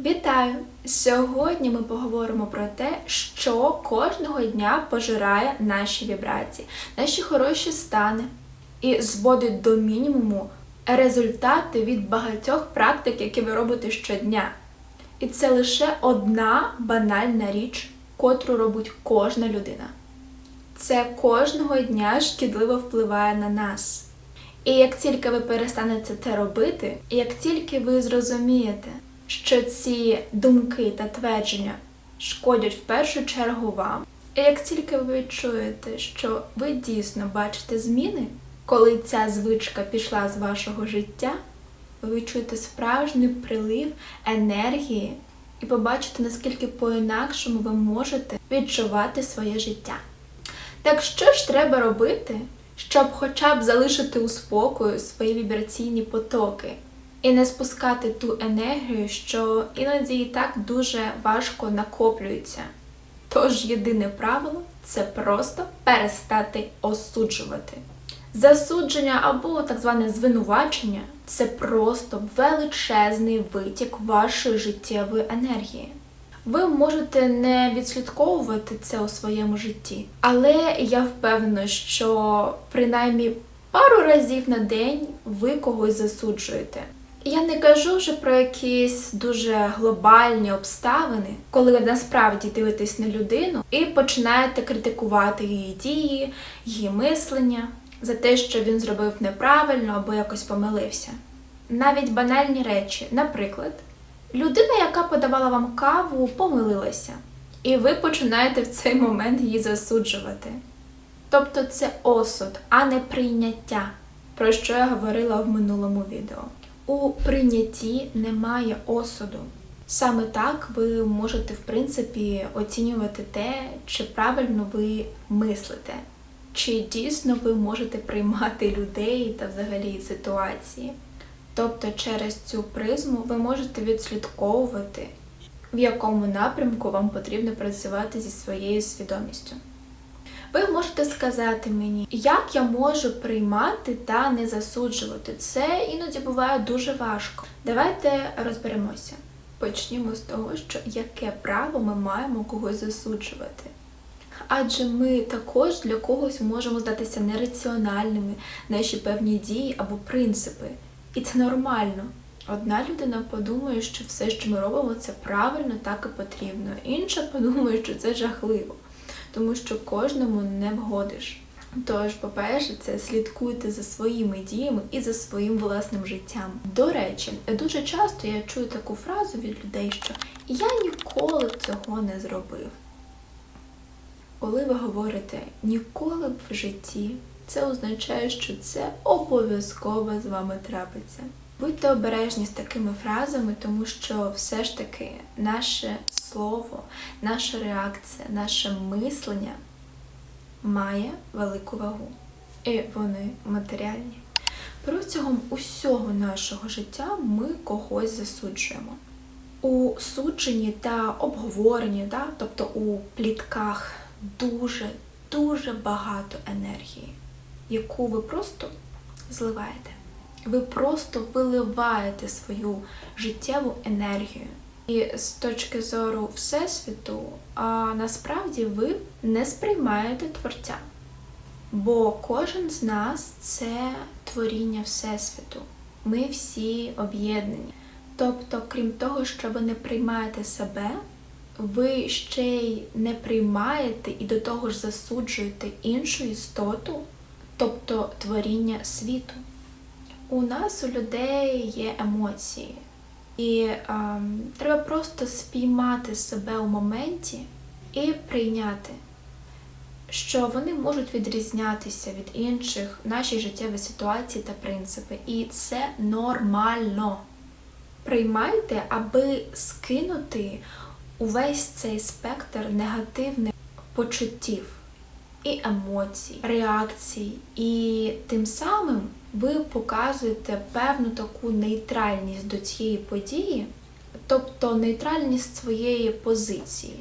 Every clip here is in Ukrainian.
Вітаю! Сьогодні ми поговоримо про те, що кожного дня пожирає наші вібрації, наші хороші стани і зводить до мінімуму результати від багатьох практик, які ви робите щодня. І це лише одна банальна річ, котру робить кожна людина. Це кожного дня шкідливо впливає на нас. І як тільки ви перестанете це робити, і як тільки ви зрозумієте, що ці думки та твердження шкодять в першу чергу вам, і як тільки ви відчуєте, що ви дійсно бачите зміни, коли ця звичка пішла з вашого життя, ви відчуєте справжній прилив енергії і побачите, наскільки по-інакшому ви можете відчувати своє життя. Так що ж треба робити, щоб хоча б залишити у спокою свої вібраційні потоки і не спускати ту енергію, що іноді і так дуже важко накоплюється? Тож єдине правило це просто перестати осуджувати. Засудження або так зване звинувачення це просто величезний витік вашої життєвої енергії. Ви можете не відслідковувати це у своєму житті, але я впевнена, що принаймні пару разів на день ви когось засуджуєте. Я не кажу вже про якісь дуже глобальні обставини, коли ви насправді дивитесь на людину і починаєте критикувати її дії, її мислення за те, що він зробив неправильно або якось помилився. Навіть банальні речі, наприклад. Людина, яка подавала вам каву, помилилася, і ви починаєте в цей момент її засуджувати. Тобто це осуд, а не прийняття, про що я говорила в минулому відео. У прийнятті немає осуду. Саме так ви можете, в принципі, оцінювати те, чи правильно ви мислите, чи дійсно ви можете приймати людей та взагалі ситуації. Тобто через цю призму ви можете відслідковувати, в якому напрямку вам потрібно працювати зі своєю свідомістю. Ви можете сказати мені, як я можу приймати та не засуджувати. Це іноді буває дуже важко. Давайте розберемося. Почнімо з того, що яке право ми маємо когось засуджувати. Адже ми також для когось можемо здатися нераціональними, наші певні дії або принципи. І це нормально. Одна людина подумає, що все, що ми робимо, це правильно, так і потрібно. Інша подумає, що це жахливо, тому що кожному не вгодиш. Тож, по-перше, це слідкуйте за своїми діями і за своїм власним життям. До речі, дуже часто я чую таку фразу від людей, що я ніколи б цього не зробив. Коли ви говорите ніколи б в житті, це означає, що це обов'язково з вами трапиться. Будьте обережні з такими фразами, тому що все ж таки наше слово, наша реакція, наше мислення має велику вагу. І вони матеріальні. Протягом усього нашого життя ми когось засуджуємо. У судженні та обговоренні, да, тобто у плітках, дуже, дуже багато енергії яку ви просто зливаєте. Ви просто виливаєте свою життєву енергію. І з точки зору Всесвіту, а насправді ви не сприймаєте Творця. Бо кожен з нас це творіння Всесвіту. Ми всі об'єднані. Тобто, крім того, що ви не приймаєте себе, ви ще й не приймаєте і до того ж засуджуєте іншу істоту, тобто творіння світу. У нас у людей є емоції, і ем, треба просто спіймати себе у моменті і прийняти, що вони можуть відрізнятися від інших в нашій життєвій ситуації та принципи. І це нормально. Приймайте, аби скинути увесь цей спектр негативних почуттів і емоцій, реакцій, і тим самим ви показуєте певну таку нейтральність до цієї події, тобто нейтральність своєї позиції.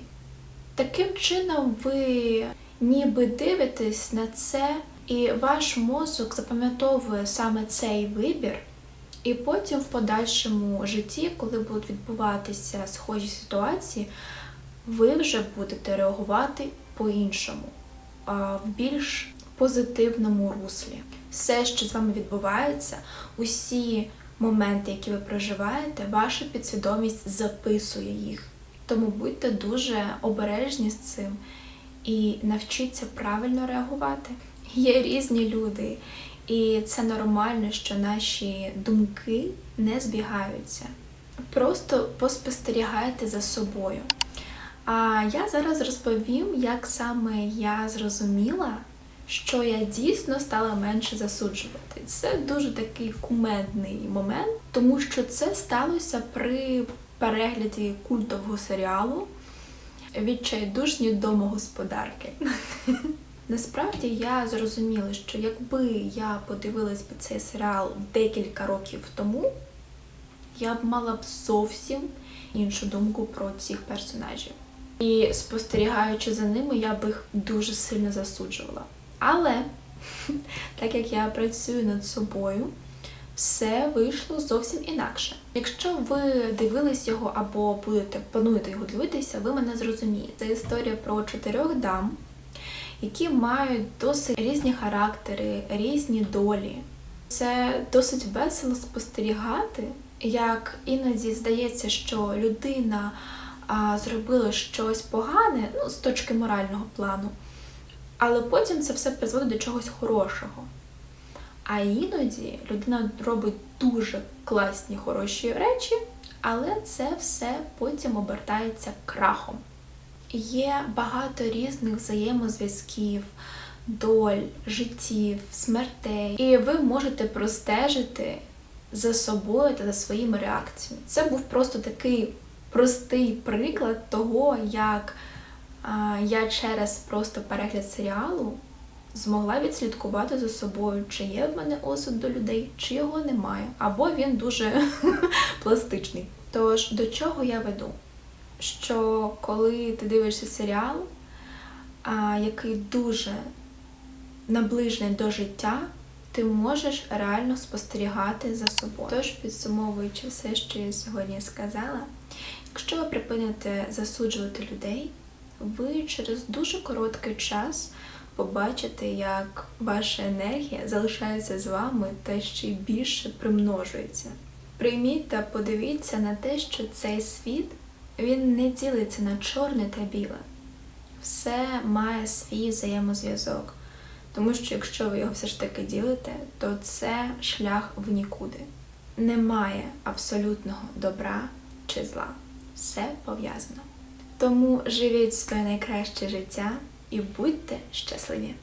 Таким чином, ви ніби дивитесь на це, і ваш мозок запам'ятовує саме цей вибір І потім в подальшому житті, коли будуть відбуватися схожі ситуації, ви вже будете реагувати по-іншому, в більш позитивному руслі. Все, що з вами відбувається, усі моменти, які ви проживаєте, ваша підсвідомість записує їх. Тому будьте дуже обережні з цим і навчіться правильно реагувати. Є різні люди, і це нормально, що наші думки не збігаються. Просто поспостерігайте за собою. А я зараз розповім, як саме я зрозуміла, що я дійсно стала менше засуджувати. Це дуже такий кумедний момент, тому що це сталося при перегляді культового серіалу Відчайдушні домогосподарки. Насправді я зрозуміла, що якби я подивилась би цей серіал декілька років тому, я б мала б зовсім іншу думку про цих персонажів. І спостерігаючи за ними, я б їх дуже сильно засуджувала. Але так як я працюю над собою, все вийшло зовсім інакше. Якщо ви дивились його або будете плануєте його дивитися, ви мене зрозумієте. Це історія про чотирьох дам, які мають досить різні характери, різні долі. Це досить весело спостерігати, як іноді здається, що людина а, зробила щось погане, ну, з точки морального плану, але потім це все призводить до чогось хорошого. А іноді людина робить дуже класні хороші речі, але це все потім обертається крахом. Є багато різних взаємозв'язків, доль, життів, смертей, і ви можете простежити за собою та за своїми реакціями. Це був просто такий простий приклад того, як я через просто перегляд серіалу змогла відслідкувати за собою, чи є в мене осуд до людей, чи його немає, або він дуже пластичний. Тож до чого я веду? Що коли ти дивишся серіал, який дуже наближений до життя, ти можеш реально спостерігати за собою. Тож, підсумовуючи все, що я сьогодні сказала, якщо ви припините засуджувати людей, ви через дуже короткий час побачите, як ваша енергія залишається з вами та ще й більше примножується. Прийміть та подивіться на те, що цей світ він не ділиться на чорне та біле. Все має свій взаємозв'язок. Тому що якщо ви його все ж таки ділите, то це шлях в нікуди. Немає абсолютного добра чи зла. Все пов'язано. Тому живіть своє найкраще життя і будьте щасливі!